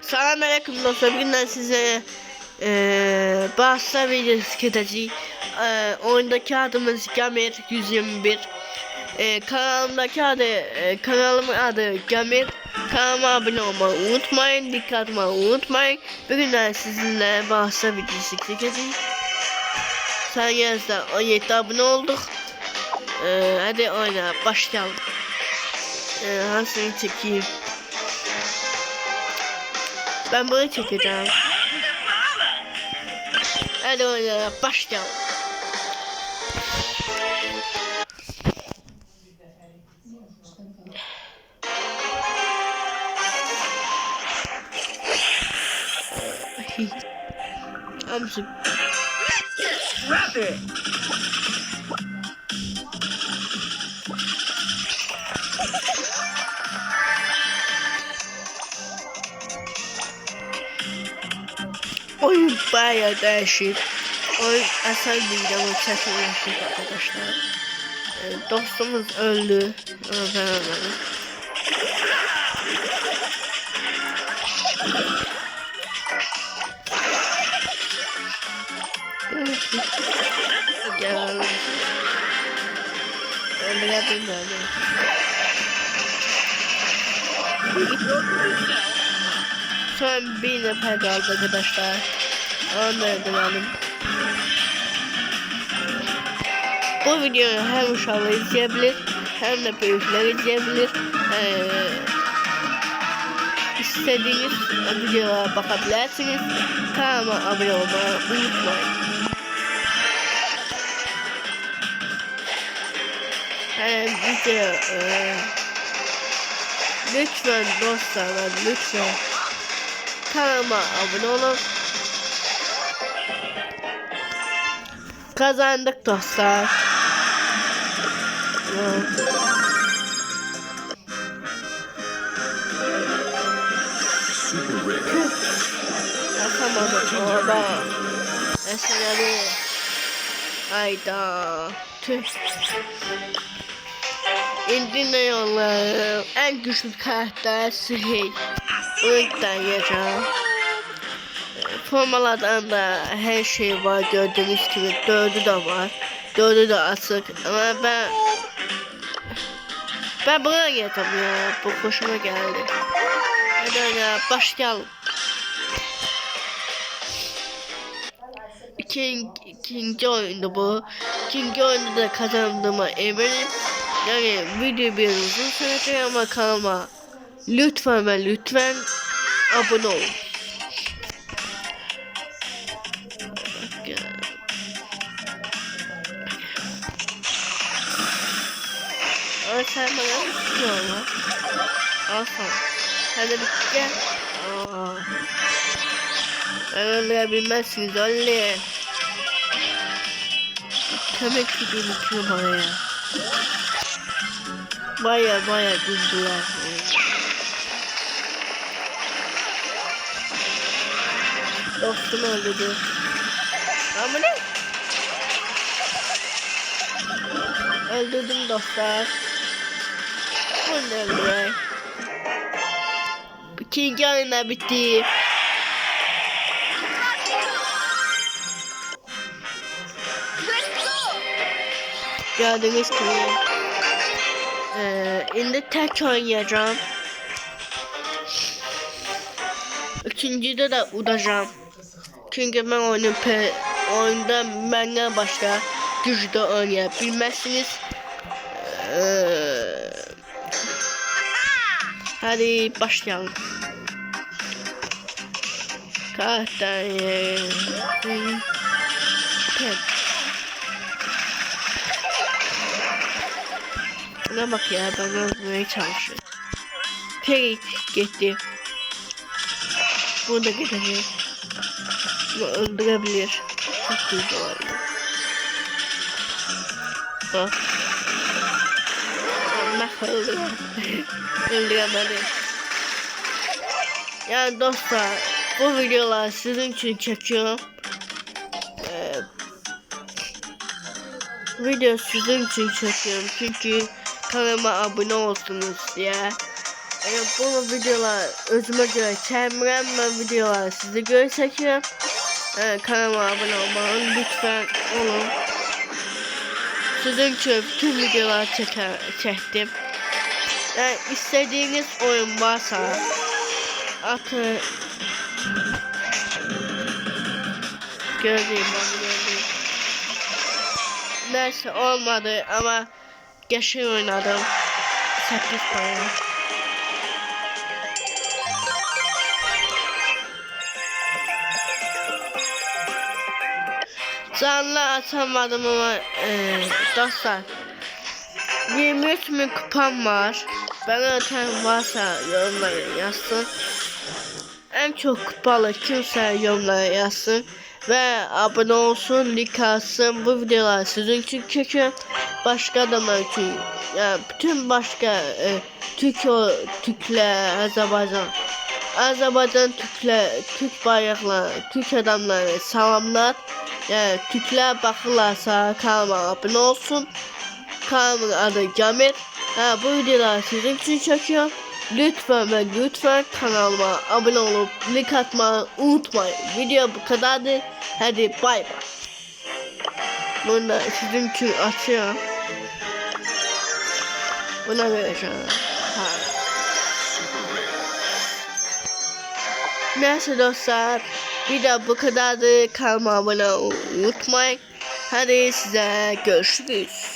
Selamünaleyküm dostlar. Bugünden size bahsa videosu çekeceğiz. Eee oyundaki adımız Gamir 121. Eee kanalımdaki adı eee, kanalımın adı Gamir. Kanalıma abone olmayı unutmayın. Dikkatimi unutmayın. Bugünden sizinle videosu çekeceğiz. Sayenizde 17 abone olduk. Eee hadi oyna başlayalım. Eee hangisini çekeyim? Ben bunu çekeceğim. Hadi oyuna başlayalım. Amcım. Rapid! Oyun bayağı değişik. Oyun asal değil ama çok uğraşık arkadaşlar. Ee, dostumuz öldü. Ama ben ölmedim. Gel. Öldürebilirim ben. Son bir nefer kaldı arkadaşlar. Onu öldürelim. Bu videoyu hem uşaklar izleyebilir hem de büyükler izleyebilir. Ee, istediğiniz videolara bakabilirsiniz. Kanalıma abone olmayı unutmayın. Ee, video e, lütfen dostlar lütfen kanalıma abone olun. Kazandık dostlar. Evet. Yapamadım orada. Eserleri. Hayda. Tüh. İndi ne yollarım. En güçlü karakter Sihir. Uyuktan yaşam. Formalardan da her şey var gördüğünüz gibi. Dördü de var. Dördü de açık. Ama ben... Ben buraya geldim ya. Bu hoşuma geldi. Hadi ya başlayalım. İkinci, ikinci oyunda bu. İkinci oyunda da kazandığıma eminim. Yani video bir uzun sürecek ama kanalıma lütfen ve lütfen abone olun. Al sen bana ne olur? Al sen. Hadi bir gel. Aa. Ben öldürebilmezsiniz öyle. Kömek gibi bitiyor bana ya. Baya baya güldüler. Dostum öldürdü. Ama ne? Öldürdüm dostlar. Bunu öldürer. İkinci oyunda bitti. Gördüğünüz gibi. Ee, şimdi tek oynayacağım. Üçüncüde de udacağım. Çünkü ben oyunu pe oyunda benden başka güçlü oynayabilmezsiniz. Ee, hadi başlayalım. Karakter. Pet. Buna bak ya ben öldürmeye çalışıyorum. Peki gitti. Bunu da Bunu öldürebilir. Çok güzel oldu. Bak. Allah öldüremedi. öldüremedi. Yani dostlar bu videolar sizin için çekiyorum. Ee, video sizin için çekiyorum çünkü kanalıma abone olsunuz diye. E, bu videolar özüme göre çevirmem ben videolar size göre çekiyorum. E, kanalıma abone olmayı lütfen olun. Sizin için bütün videolar çeker, çektim. Yani istediğiniz oyun varsa atı Göreyim ben göreyim. Neyse olmadı ama geçen oynadım. 8 para. Canlı atamadım ama e, dostlar 23 bin kupam var. Bana atan varsa yorumlara yazsın. En çok kupalı kimse yorumlara yazsın. Ve abone olsun, like atsın. Bu videolar sizin için çekiyorum. Başka adamlar için. Yani bütün başka e, Türk, Türkler, Azerbaycan. Azerbaycan Türkler, Türk bayrakları, Türk adamları salamlar. Yani Türkler bakırlarsa kanalıma abone olsun. Kanalımın adı Camir. Ha, bu videolar sizin için çekiyorum. Lütfen ve lütfen kanalıma abone olup like atmayı unutmayın. Video bu kadardı. Hadi bay bay. Bunu da sizin için açıyorum. Buna vereceğim. Ha. Neyse dostlar. Video bu kadardı. Kanalıma abone olmayı unutmayın. Hadi size görüşürüz.